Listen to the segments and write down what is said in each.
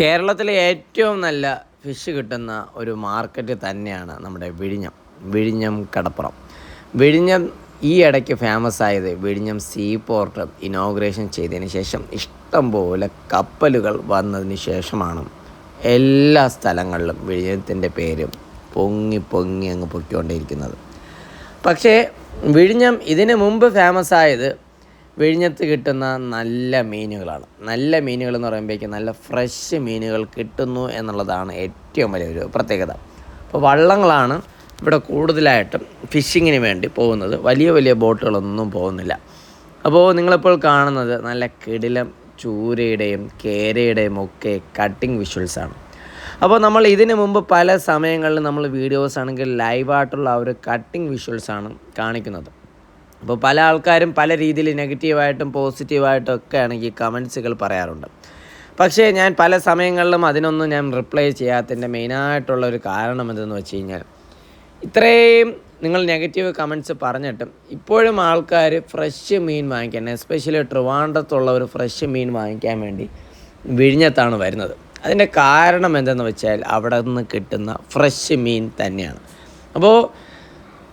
കേരളത്തിലെ ഏറ്റവും നല്ല ഫിഷ് കിട്ടുന്ന ഒരു മാർക്കറ്റ് തന്നെയാണ് നമ്മുടെ വിഴിഞ്ഞം. വിഴിഞ്ഞം കടപ്പുറം. വിഴിഞ്ഞം ഈ ഇടയ്ക്ക് ഫേമസ് ആയത് വിഴിഞ്ഞം സീ പോർട്ട് ഇനോഗ്രേഷൻ ചെയ്തതിന് ശേഷം ഇഷ്ടംപോലെ കപ്പലുകൾ വന്നതിന് ശേഷമാണ്. എല്ലാ സ്ഥലങ്ങളിലും വിഴിഞ്ഞത്തിന്റെ പേര് പൊങ്ങി പൊങ്ങി അങ്ങ് പൊക്കിക്കൊണ്ടിരിക്കുന്നത്. പക്ഷേ വിഴിഞ്ഞം ഇതിനു മുമ്പ് ഫേമസ് ആയത് വിഴിഞ്ഞത്ത് കിട്ടുന്ന നല്ല മീനുകളാണ്. നല്ല മീനുകൾ എന്ന് പറയുമ്പോഴേക്കും നല്ല ഫ്രഷ് മീനുകൾ കിട്ടുന്നു എന്നുള്ളതാണ് ഏറ്റവും വലിയൊരു പ്രത്യേകത. അപ്പോൾ വള്ളങ്ങളാണ് ഇവിടെ കൂടുതലായിട്ടും ഫിഷിങ്ങിന് വേണ്ടി പോകുന്നത്. വലിയ വലിയ ബോട്ടുകളൊന്നും പോകുന്നില്ല. അപ്പോൾ നിങ്ങളിപ്പോൾ കാണുന്നത് നല്ല കിടിലം ചൂരയുടെയും കേരയുടെയും ഒക്കെ കട്ടിങ് വിഷ്വൽസാണ് അപ്പോൾ നമ്മൾ ഇതിനു മുമ്പ് പല സമയങ്ങളിൽ നമ്മൾ വീഡിയോസ് ആണെങ്കിൽ ലൈവായിട്ടുള്ള ആ ഒരു കട്ടിങ് വിഷ്വൽസാണ് കാണിക്കുന്നത്. അപ്പോൾ പല ആൾക്കാരും പല രീതിയിൽ നെഗറ്റീവായിട്ടും പോസിറ്റീവായിട്ടും ഒക്കെ ആണെങ്കിൽ കമൻസുകൾ പറയാറുണ്ട്. പക്ഷേ ഞാൻ പല സമയങ്ങളിലും അതിനൊന്നും ഞാൻ റിപ്ലൈ ചെയ്യാത്തതിന്റെ മെയിനായിട്ടുള്ള ഒരു കാരണം എന്തെന്ന് വെച്ച് കഴിഞ്ഞാൽ ഇത്രയും നിങ്ങൾ നെഗറ്റീവ് കമൻസ് പറഞ്ഞിട്ടും ഇപ്പോഴും ആൾക്കാർ ഫ്രഷ് മീൻ വാങ്ങിക്കാൻ എസ്പെഷ്യലി ട്രിവാൻഡ്രത്തുള്ള ഒരു ഫ്രഷ് മീൻ വാങ്ങിക്കാൻ വേണ്ടി വിഴിഞ്ഞത്താണ് വരുന്നത്. അതിന്റെ കാരണം എന്തെന്ന് വെച്ചാൽ അവിടെ നിന്ന് കിട്ടുന്ന ഫ്രഷ് മീൻ തന്നെയാണ്. അപ്പോൾ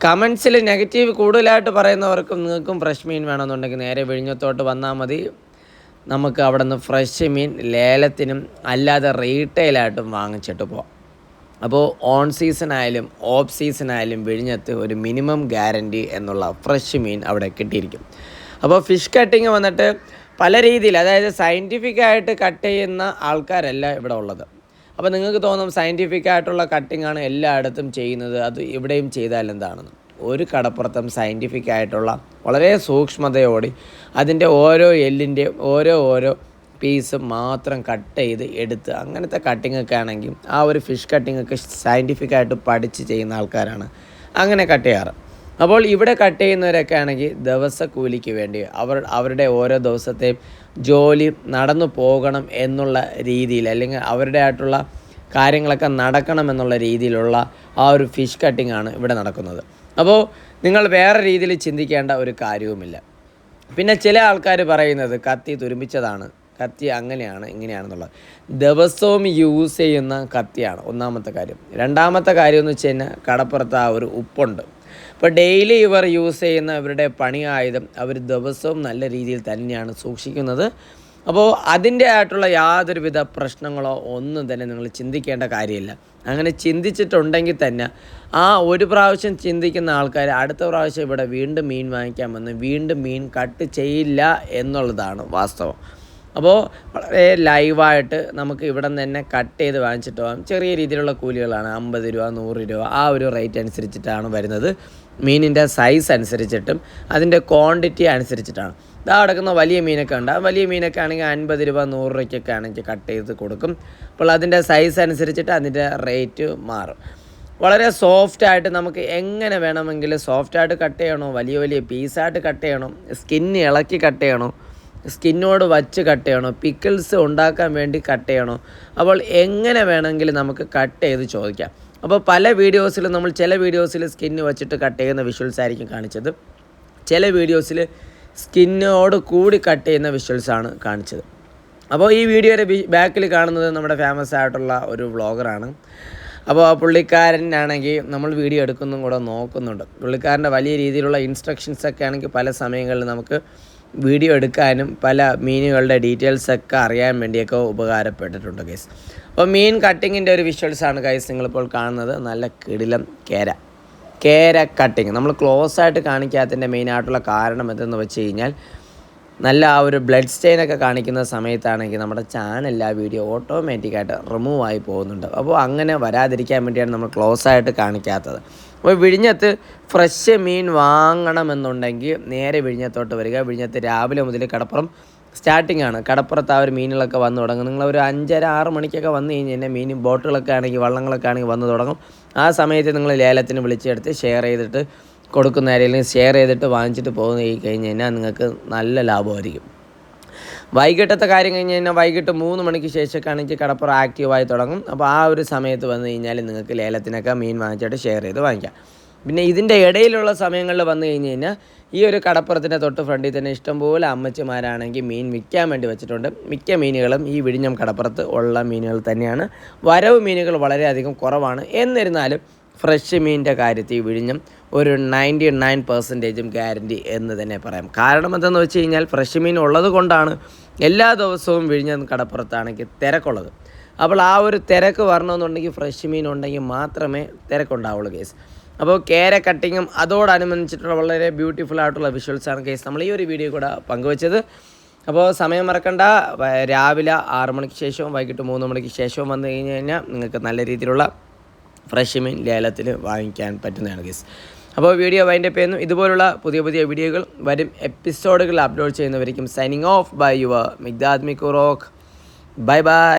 കമൻസിൽ നെഗറ്റീവ് കൂടുതലായിട്ട് പറയുന്നവർക്കും നിങ്ങൾക്കും ഫ്രഷ് മീൻ വേണമെന്നുണ്ടെങ്കിൽ നേരെ വിഴിഞ്ഞത്തോട്ട് വന്നാൽ മതി. നമുക്ക് അവിടെ നിന്ന് ഫ്രഷ് മീൻ ലേലത്തിനും അല്ലാതെ റീറ്റെയിലായിട്ടും വാങ്ങിച്ചിട്ട് പോവാം. അപ്പോൾ ഓൺ സീസൺ ആയാലും ഓഫ് സീസൺ ആയാലും വിഴിഞ്ഞത്ത് ഒരു മിനിമം ഗ്യാരന്റി എന്നുള്ള ഫ്രഷ് മീൻ അവിടെ കിട്ടിയിരിക്കും. അപ്പോൾ ഫിഷ് കട്ടിങ് വന്നിട്ട് പല രീതിയിൽ അതായത് സയന്റിഫിക്കായിട്ട് കട്ട് ചെയ്യുന്ന ആൾക്കാരല്ല ഇവിടെ ഉള്ളത്. അപ്പോൾ നിങ്ങൾക്ക് തോന്നും സയന്റിഫിക് ആയിട്ടുള്ള കട്ടിംഗ് ആണ് എല്ലായിടത്തും ചെയ്യുന്നത്. അത് ഇവിടെയും ചെയ്താൽ എന്താണെന്ന്. ഒരു കടപ്പുറത്തും സയന്റിഫിക് ആയിട്ടുള്ള വളരെ സൂക്ഷ്മതയോടെ അതിന്റെ ഓരോ എല്ലിന്റെ ഓരോ ഓരോ പീസ് മാത്രം കട്ട് ചെയ്ത് എടുത്ത് അങ്ങനത്തെ കട്ടിംഗ് ഒക്കെ ആണെങ്കിൽ ആ ഒരു ഫിഷ് കട്ടിങ്ങൊക്കെ സയന്റിഫിക്കായിട്ട് പഠിച്ച് ചെയ്യുന്ന ആൾക്കാരാണ്. അങ്ങനെ കട്ട് ചെയ്യാറ്. അപ്പോൾ ഇവിടെ കട്ട് ചെയ്യുന്നവരൊക്കെ ആണെങ്കിൽ ദിവസക്കൂലിക്ക് വേണ്ടി അവർ അവരുടെ ഓരോ ദിവസത്തെയും ജോലി നടന്നു പോകണം എന്നുള്ള രീതിയിൽ അല്ലെങ്കിൽ അവരുടെ ആയിട്ടുള്ള കാര്യങ്ങളൊക്കെ നടക്കണം എന്നുള്ള രീതിയിലുള്ള ആ ഒരു ഫിഷ് കട്ടിംഗ് ആണ് ഇവിടെ നടക്കുന്നത്. അപ്പോൾ നിങ്ങൾ വേറെ രീതിയിൽ ചിന്തിക്കേണ്ട ഒരു കാര്യവുമില്ല. പിന്നെ ചില ആൾക്കാർ പറയുന്നത് കത്തി തുരുമ്പിച്ചതാണ് കത്തി അങ്ങനെയാണ് ഇങ്ങനെയാണെന്നുള്ളത്. ദിവസവും യൂസ് ചെയ്യുന്ന കത്തിയാണ്. ഒന്നാമത്തെ കാര്യം. രണ്ടാമത്തെ കാര്യം എന്ന് വെച്ച് കഴിഞ്ഞാൽ കടപ്പുറത്ത് ആ ഒരു ഉപ്പുണ്ട്. ഇപ്പോൾ ഡെയിലി ഇവർ യൂസ് ചെയ്യുന്ന ഇവരുടെ പണി ആയുധം അവർ ദിവസവും നല്ല രീതിയിൽ തന്നെയാണ് സൂക്ഷിക്കുന്നത്. അപ്പോൾ അതിന്റെ ആയിട്ടുള്ള യാതൊരുവിധ പ്രശ്നങ്ങളോ ഒന്നും തന്നെ നിങ്ങൾ ചിന്തിക്കേണ്ട കാര്യമില്ല. അങ്ങനെ ചിന്തിച്ചിട്ടുണ്ടെങ്കിൽ തന്നെ ആ ഒരു പ്രാവശ്യം ചിന്തിക്കുന്ന ആൾക്കാർ അടുത്ത പ്രാവശ്യം ഇവിടെ വീണ്ടും മീൻ വാങ്ങിക്കാൻ വന്ന് വീണ്ടും മീൻ കട്ട് ചെയ്യില്ല എന്നുള്ളതാണ് വാസ്തവം. അപ്പോൾ വളരെ ലൈവായിട്ട് നമുക്ക് ഇവിടെ നിന്ന് തന്നെ കട്ട് ചെയ്ത് വാങ്ങിച്ചിട്ട് പോകാം. ചെറിയ രീതിയിലുള്ള കൂലികളാണ്. അമ്പത് രൂപ നൂറ് രൂപ ആ ഒരു റേറ്റ് അനുസരിച്ചിട്ടാണ് വരുന്നത്. മീനിന്റെ സൈസ് അനുസരിച്ചിട്ടും അതിന്റെ ക്വാണ്ടിറ്റി അനുസരിച്ചിട്ടാണ്. ഇതാ കിടക്കുന്ന വലിയ മീനൊക്കെ ഉണ്ട്. ആ വലിയ മീനൊക്കെ ആണെങ്കിൽ അൻപത് രൂപ നൂറ് രൂപയ്ക്കൊക്കെ ആണെങ്കിൽ കട്ട് ചെയ്ത് കൊടുക്കും. അപ്പോൾ അതിന്റെ സൈസ് അനുസരിച്ചിട്ട് അതിന്റെ റേറ്റ് മാറും. വളരെ സോഫ്റ്റായിട്ട് നമുക്ക് എങ്ങനെ വേണമെങ്കിലും സോഫ്റ്റായിട്ട് കട്ട് ചെയ്യണോ വലിയ വലിയ പീസായിട്ട് കട്ട് ചെയ്യണോ സ്കിന്ന് ഇളക്കി കട്ട് ചെയ്യണോ സ്കിന്നോട് വച്ച് കട്ട് ചെയ്യണോ? പിക്കിൾസ് ഉണ്ടാക്കാൻ വേണ്ടി കട്ട് ചെയ്യണോ? അപ്പോൾ എങ്ങനെ വേണമെങ്കിലും നമുക്ക് കട്ട് ചെയ്ത് ചോദിക്കാം. അപ്പോൾ പല വീഡിയോസിലും നമ്മൾ ചില വീഡിയോസിൽ സ്കിന്ന് വെച്ചിട്ട് കട്ട് ചെയ്യുന്ന വിഷ്വൽസ് ആയിരിക്കും കാണിച്ചത്. ചില വീഡിയോസിൽ സ്കിന്നോട് കൂടി കട്ട് ചെയ്യുന്ന വിഷ്വൽസാണ് കാണിച്ചത്. അപ്പോൾ ഈ വീഡിയോയുടെ ബാക്കിൽ കാണുന്നത് നമ്മുടെ ഫേമസ് ആയിട്ടുള്ള ഒരു വ്ളോഗറാണ് അപ്പോൾ ആ പുള്ളിക്കാരനാണെങ്കിൽ നമ്മൾ വീഡിയോ എടുക്കുന്നതും കൂടെ നോക്കുന്നുണ്ട്. പുള്ളിക്കാരന്റെ വലിയ രീതിയിലുള്ള ഇൻസ്ട്രക്ഷൻസ് ഒക്കെ ആണെങ്കിൽ പല സമയങ്ങളിൽ നമുക്ക് വീഡിയോ എടുക്കാനും പല മീനുകളുടെ ഡീറ്റെയിൽസ് ഒക്കെ അറിയാൻ വേണ്ടിയൊക്കെ ഉപകാരപ്പെട്ടിട്ടുണ്ട് ഗൈസ് അപ്പോൾ മീൻ കട്ടിങ്ങിന്റെ ഒരു വിഷ്വൽസ് വിഷ്വൽസാണ് ഗൈസ് നിങ്ങളിപ്പോൾ കാണുന്നത്. നല്ല കിടിലം കേര. കേര കട്ടിങ് നമ്മൾ ക്ലോസ് ആയിട്ട് കാണിക്കാത്തതിന്റെ മെയിനായിട്ടുള്ള കാരണം എന്തെന്ന് വെച്ച് കഴിഞ്ഞാൽ നല്ല ആ ഒരു ബ്ലഡ് സ്റ്റെയിനൊക്കെ കാണിക്കുന്ന സമയത്താണെങ്കിൽ നമ്മുടെ ചാനലിൽ ആ വീഡിയോ ഓട്ടോമാറ്റിക്കായിട്ട് റിമൂവ് ആയി പോകുന്നുണ്ട്. അപ്പോൾ അങ്ങനെ വരാതിരിക്കാൻ വേണ്ടിയാണ് നമ്മൾ ക്ലോസ് ആയിട്ട് കാണിക്കാത്തത്. അപ്പോൾ വിഴിഞ്ഞത്ത് ഫ്രഷ് മീൻ വാങ്ങണമെന്നുണ്ടെങ്കിൽ നേരെ വിഴിഞ്ഞത്തോട്ട് വരിക. വിഴിഞ്ഞത്ത് രാവിലെ മുതൽ കടപ്പുറം സ്റ്റാർട്ടിംഗ് ആണ്. കടപ്പുറത്ത് ആ ഒരു മീനുകളൊക്കെ വന്ന് തുടങ്ങും. നിങ്ങൾ ഒരു അഞ്ചര ആറ് മണിക്കൊക്കെ വന്നു കഴിഞ്ഞ് കഴിഞ്ഞാൽ മീൻ ബോട്ടുകളൊക്കെ ആണെങ്കിൽ വള്ളങ്ങളൊക്കെ ആണെങ്കിൽ വന്ന് തുടങ്ങും. ആ സമയത്ത് നിങ്ങൾ ലേലത്തിന് വിളിച്ചെടുത്ത് ഷെയർ ചെയ്തിട്ട് കൊടുക്കുന്ന ആരെങ്കിലും ഷെയർ ചെയ്തിട്ട് വാങ്ങിച്ചിട്ട് പോകുന്ന കഴിഞ്ഞ് കഴിഞ്ഞാൽ നിങ്ങൾക്ക് നല്ല ലാഭമായിരിക്കും. വൈകിട്ടത്തെ കാര്യം കഴിഞ്ഞ് കഴിഞ്ഞാൽ വൈകിട്ട് മൂന്ന് മണിക്ക് ശേഷമൊക്കെ ആണെങ്കിൽ കടപ്പുറം ആക്റ്റീവായി തുടങ്ങും. അപ്പോൾ ആ ഒരു സമയത്ത് വന്നു കഴിഞ്ഞാൽ നിങ്ങൾക്ക് ലേലത്തിനൊക്കെ മീൻ വാങ്ങിച്ചിട്ട് ഷെയർ ചെയ്ത് വാങ്ങിക്കാം. പിന്നെ ഇതിന്റെ ഇടയിലുള്ള സമയങ്ങളിൽ വന്നു കഴിഞ്ഞ് കഴിഞ്ഞാൽ ഈ ഒരു കടപ്പുറത്തിന്റെ തൊട്ട് ഫ്രണ്ടിൽ തന്നെ ഇഷ്ടംപോലെ അമ്മച്ചിമാരാണെങ്കിൽ മീൻ വിൽക്കാൻ വേണ്ടി വെച്ചിട്ടുണ്ട്. മിക്ക മീനുകളും ഈ വിഴിഞ്ഞം കടപ്പുറത്ത് ഉള്ള മീനുകൾ തന്നെയാണ്. വരവ് മീനുകൾ വളരെയധികം കുറവാണ്. എന്നിരുന്നാലും ഫ്രഷ് മീനിന്റെ കാര്യത്തിൽ വിഴിഞ്ഞം ഒരു നയന്റി നയൻ പെർസെന്റേജും ഗ്യാരന്റി എന്ന് തന്നെ പറയാം. കാരണം എന്തെന്ന് വെച്ച് കഴിഞ്ഞാൽ ഫ്രഷ് മീൻ ഉള്ളത് കൊണ്ടാണ് എല്ലാ ദിവസവും വിഴിഞ്ഞം കടപ്പുറത്താണെങ്കിൽ തിരക്കുള്ളത്. അപ്പോൾ ആ ഒരു തിരക്ക് വരണമെന്നുണ്ടെങ്കിൽ ഫ്രഷ് മീൻ ഉണ്ടെങ്കിൽ മാത്രമേ തിരക്കുണ്ടാവുള്ളൂ കേസ് അപ്പോൾ കേര കട്ടിങ്ങും അതോടനുബന്ധിച്ചിട്ടുള്ള വളരെ ബ്യൂട്ടിഫുൾ ആയിട്ടുള്ള വിഷ്വൽസാണ് കേസ് നമ്മൾ ഈ ഒരു വീഡിയോ കൂടെ പങ്കുവച്ചത്. അപ്പോൾ സമയം മറക്കണ്ട. രാവിലെ ആറ് മണിക്ക് ശേഷവും വൈകിട്ട് മൂന്ന് മണിക്ക് ശേഷവും വന്നു കഴിഞ്ഞ് കഴിഞ്ഞാൽ നിങ്ങൾക്ക് നല്ല രീതിയിലുള്ള ഫ്രഷ് മീൻ ലേലത്തിൽ വാങ്ങിക്കാൻ പറ്റുന്നതാണ് ഗൈസ് അപ്പോൾ വീഡിയോ വൈൻഡ് അപ്പ് ചെയ്യുന്നു. ഇതുപോലുള്ള പുതിയ പുതിയ വീഡിയോകൾ വരും എപ്പിസോഡുകൾ upload ചെയ്യുന്നവരിക്കും. Signing off bye your Migdad മിക്കുറോക്ക് bye by